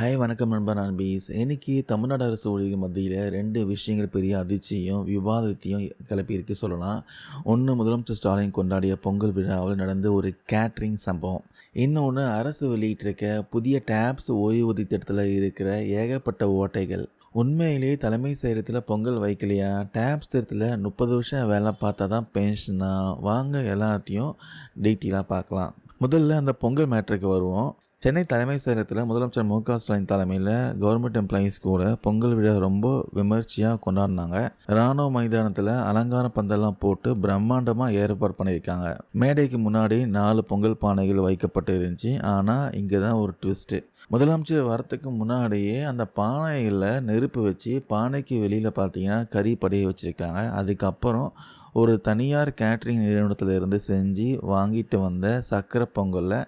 Hi வணக்கம் நண்பர் நண்பீஸ் இன்றைக்கி தமிழ்நாடு அரசு ஊழியர்கள் மத்தியில் ரெண்டு விஷயங்கள் பெரிய அதிர்ச்சியும் விவாதத்தையும் கிளப்பியிருக்கு சொல்லலாம். ஒன்று முதலமைச்சர் ஸ்டாலின் கொண்டாடிய பொங்கல் விழாவில் நடந்த ஒரு கேட்ரிங் சம்பவம். இன்னொன்று அரசு வெளியிட்டிருக்க புதிய டேப்ஸ் ஓய்வூதிய திட்டத்தில் இருக்கிற ஏகப்பட்ட ஓட்டைகள். உண்மையிலேயே தலைமை செயலத்தில் பொங்கல் வைக்கலையா? டேப்ஸ் திட்டத்தில் முப்பது வருஷம் வேலை பார்த்தா தான் பென்ஷனா? வாங்க எல்லாத்தையும் டீட்டெயிலாக பார்க்கலாம். முதல்ல அந்த பொங்கல் மேட்ருக்கு வருவோம். சென்னை தலைமை செயலகத்தில் முதலமைச்சர் மு க ஸ்டாலின் தலைமையில் கவர்மெண்ட் எம்ப்ளாயீஸ் கூட பொங்கல் விழா ரொம்ப விமர்சையாக கொண்டாடினாங்க. ராணுவ மைதானத்தில் அலங்கார பந்தெல்லாம் போட்டு பிரம்மாண்டமாக ஏற்பாடு பண்ணியிருக்காங்க. மேடைக்கு முன்னாடி நாலு பொங்கல் பானைகள் வைக்கப்பட்டு இருந்துச்சு ஆனால் இங்கே தான் ஒரு ட்விஸ்ட்டு முதலமைச்சர் வரத்துக்கு முன்னாடியே அந்த பானைகளில் நெருப்பு வச்சு பானைக்கு வெளியில் பார்த்தீங்கன்னா கறி படைய வச்சுருக்காங்க. அதுக்கப்புறம் ஒரு தனியார் கேட்ரிங் நிறுவனத்திலிருந்து செஞ்சு வாங்கிட்டு வந்த சக்கரை பொங்கலில்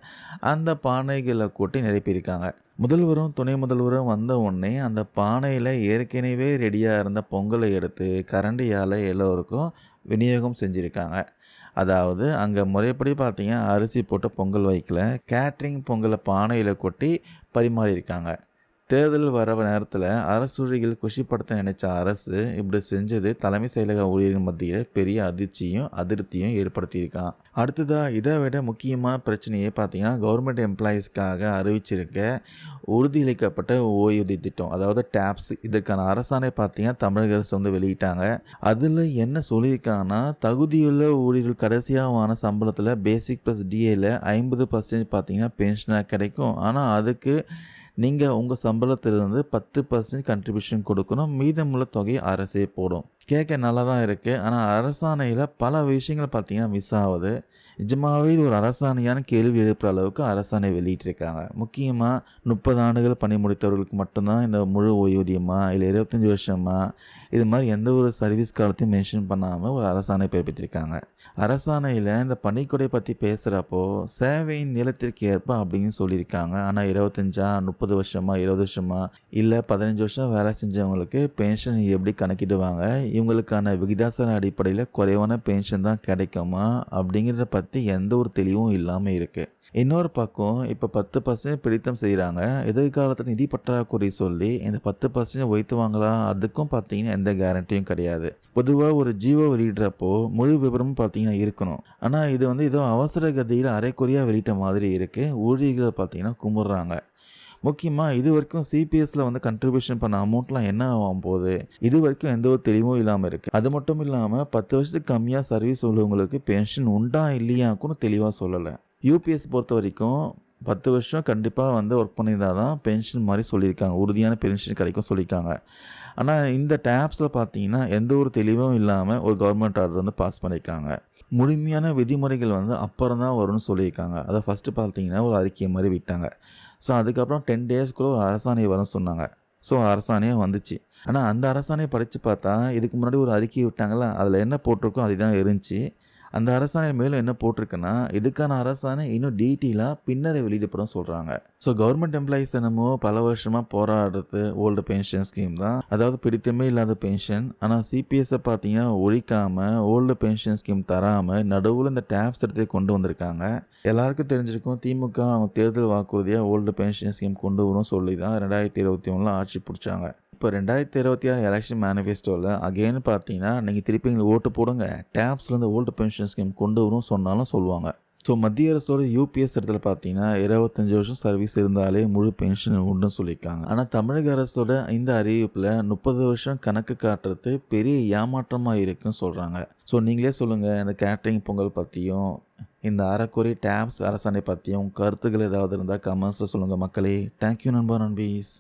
அந்த பானைகளை கொட்டி நிரப்பியிருக்காங்க. முதல்வரும் துணை முதல்வரும் வந்த உடனே அந்த பானையில் ஏற்கனவே ரெடியாக இருந்த பொங்கலை எடுத்து கரண்டியால் எல்லோருக்கும் விநியோகம் செஞ்சுருக்காங்க. அதாவது அங்கே முறைப்படி பார்த்தீங்கன்னா அரிசி போட்டு பொங்கல் வைக்கல கேட்ரிங் பொங்கலை பானையில் கொட்டி பரிமாறியிருக்காங்க. தேர்தல் வர நேரத்தில் அரசுழிகள் குஷிப்படுத்த நினைச்ச அரசு இப்படி செஞ்சது தலைமை செயலக ஊழியர்கள் மத்தியில் பெரிய அதிர்ச்சியும் அதிருப்தியும் ஏற்படுத்தியிருக்கான் அடுத்ததாக இதை விட முக்கியமான பிரச்சனையே பார்த்தீங்கன்னா கவர்மெண்ட் எம்ப்ளாயீஸ்க்காக அறிவிச்சிருக்க உறுதியளிக்கப்பட்ட ஓய்வூதிய திட்டம் அதாவது டேப்ஸ் இதற்கான அரசாணை பார்த்தீங்கன்னா தமிழக அரசு வந்து வெளியிட்டாங்க. அதில் என்ன சொல்லியிருக்காங்கன்னா தகுதியுள்ள ஊழியர்கள் கடைசியாவான சம்பளத்தில் பேசிக் ப்ளஸ் டிஏல ஐம்பது பர்சன்ட் பார்த்தீங்கன்னா பென்ஷனாக கிடைக்கும். ஆனால் அதுக்கு நீங்கள் உங்கள் சம்பளத்திலிருந்து பத்து பர்சன்ட் கண்ட்ரிபியூஷன் கொடுக்கணும். மீதமுள்ள தொகையை அரசே போடும். கேட்க நல்லா தான் இருக்குது ஆனால் அரசாணையில் பல விஷயங்கள் பார்த்தீங்கன்னா மிஸ் ஆகுது. நிஜமாகவே இது ஒரு அரசாணையான கேள்வி எழுப்புற அளவுக்கு அரசாணை வெளியிட்டிருக்காங்க. முக்கியமாக முப்பது ஆண்டுகள் பணி முடித்தவர்களுக்கு மட்டும்தான் இந்த முழு ஓய்வூதியமாக இல்லை இருபத்தஞ்சி வருஷமா இது மாதிரி எந்த ஒரு சர்வீஸ் காலத்தையும் மென்ஷன் பண்ணாமல் ஒரு அரசாணை பிறப்பித்திருக்காங்க. அரசாணையில் இந்த பணிக்கொடை பற்றி பேசுகிறப்போ சேவையின் நிலத்திற்கு ஏற்ப அப்படின்னு சொல்லியிருக்காங்க. ஆனால் இருபத்தஞ்சா முப்பது வருஷமா இருபது வருஷமா இல்லை பதினஞ்சு வருஷம் வேலை செஞ்சவங்களுக்கு பென்ஷன் எப்படி கணக்கிடுவாங்க? இவங்களுக்கான விகிதாசார அடிப்படையில் குறைவான பென்ஷன் தான் கிடைக்குமா அப்படிங்கிறத பற்றி எந்த ஒரு தெளிவும் இல்லாமல் இருக்குது இன்னொரு பக்கம் இப்போ பத்து பர்சன்ட் பிடித்தம் செய்கிறாங்க எதிர்காலத்தில் நிதி பற்றாக்குறை சொல்லி இந்த பத்து பர்சன்ட் ஒய்த்துவாங்களா அதுக்கும் பார்த்தீங்கன்னா எந்த கேரண்டியும் கிடையாது. பொதுவாக ஒரு ஜீவோ வெளியிடுறப்போ முழு விவரமும் பார்த்தீங்கன்னா இருக்கணும். ஆனால் இது வந்து ஏதோ அவசர கதியில் அரைக்குறையாக வெளியிட்ட மாதிரி இருக்குது ஊழியர்களை பார்த்தீங்கன்னா கும்பிட்றாங்க முக்கியமாக இது வரைக்கும் சிபிஎஸ்சில் வந்து கண்ட்ரிபியூஷன் பண்ண அமௌண்ட்லாம் என்ன ஆகும் போகுது? இது வரைக்கும் எந்த ஒரு தெளிவும் இல்லாமல் இருக்குது அது மட்டும் இல்லாமல் பத்து வருஷத்துக்கு கம்மியாக சர்வீஸ் உள்ளவங்களுக்கு பென்ஷன் உண்டா இல்லையாக்குன்னு தெளிவாக சொல்லலை. யூபிஎஸ் பொறுத்த வரைக்கும் பத்து வருஷம் கண்டிப்பாக வந்து ஒர்க் பண்ணியிருந்தால் தான் பென்ஷன் மாதிரி சொல்லியிருக்காங்க. உறுதியான பென்ஷன் கிடைக்கும் சொல்லியிருக்காங்க. ஆனால் இந்த டேப்ஸில் பார்த்தீங்கன்னா எந்த ஒரு தெளிவும் இல்லாமல் ஒரு கவர்மெண்ட் ஆர்டர் வந்து பாஸ் பண்ணியிருக்காங்க. முழுமையான விதிமுறைகள் வந்து அப்புறம் தான் வரும்னு சொல்லியிருக்காங்க. அதை ஃபஸ்ட்டு பார்த்தீங்கன்னா ஒரு அறிக்கை மாதிரி விட்டாங்க. ஸோ அதுக்கப்புறம் டென் டேஸ்க்குள்ளே ஒரு அரசாணை வரும்னு சொன்னாங்க. ஸோ அரசாணையே வந்துச்சு. ஆனால் அந்த அரசாணையை படித்து பார்த்தா இதுக்கு முன்னாடி ஒரு அறிக்கை விட்டாங்களா அதில் என்ன போட்டிருக்கோ அதுதான் இருந்துச்சு. அந்த அரசாணை மேலும் என்ன போட்டிருக்குன்னா இதுக்கான அரசாணை இன்னும் டீட்டெயிலாக பின்னரை வெளியிடப்படும் சொல்கிறாங்க ஸோ கவர்மெண்ட் எம்ப்ளாயிஸ் என்னமோ பல வருஷமாக போராடுறது ஓல்டு பென்ஷன் ஸ்கீம் தான். அதாவது பிடித்தமே இல்லாத பென்ஷன் ஆனால் சிபிஎஸ்ஸை பார்த்தீங்கன்னா ஒழிக்காமல் ஓல்டு பென்ஷன் ஸ்கீம் தராமல் நடுவில் இந்த டேப்ஸ் எடுத்து கொண்டு வந்திருக்காங்க. எல்லாருக்கும் தெரிஞ்சிருக்கும் திமுக அவங்க தேர்தல் வாக்குறுதியாக ஓல்டு பென்ஷன் ஸ்கீம் கொண்டு வரும் சொல்லி தான் ரெண்டாயிரத்தி இருபத்தி ஒன்றில் ஆட்சி பிடிச்சாங்க. இப்போ ரெண்டாயிரத்தி இருபத்தி ஆறு எலெக்ஷன் மேனிஃபெஸ்டோவில் அகெயின் பார்த்தீங்கன்னா நீங்கள் திருப்பி எங்களுக்கு ஓட்டு போடுங்க. டேப்ஸ்லேருந்து ஓல்டு பென்ஷன் ஸ்கீம் கொண்டு வரும் சொன்னாலும் சொல்லுவாங்க. ஸோ மத்திய அரசோட யூபிஎஸ் இடத்துல பார்த்தீங்கன்னா இருபத்தஞ்சி வருஷம் சர்வீஸ் இருந்தாலே முழு பென்ஷன் உண்டுன்னு சொல்லியிருக்காங்க. ஆனால் தமிழக அரசோட இந்த அறிவிப்பில் முப்பது வருஷம் கணக்கு காட்டுறது பெரிய ஏமாற்றமாக இருக்குன்னு சொல்கிறாங்க ஸோ நீங்களே சொல்லுங்கள் இந்த கேட்ரிங் பொங்கல் பற்றியும் இந்த அறக்குறை டேப்ஸ் அரசாணை பற்றியும் கருத்துக்கள் ஏதாவது இருந்தால் கமெண்ட்ஸில் சொல்லுங்கள் மக்களே. தேங்க்யூ நண்பா நண்பீஸ்.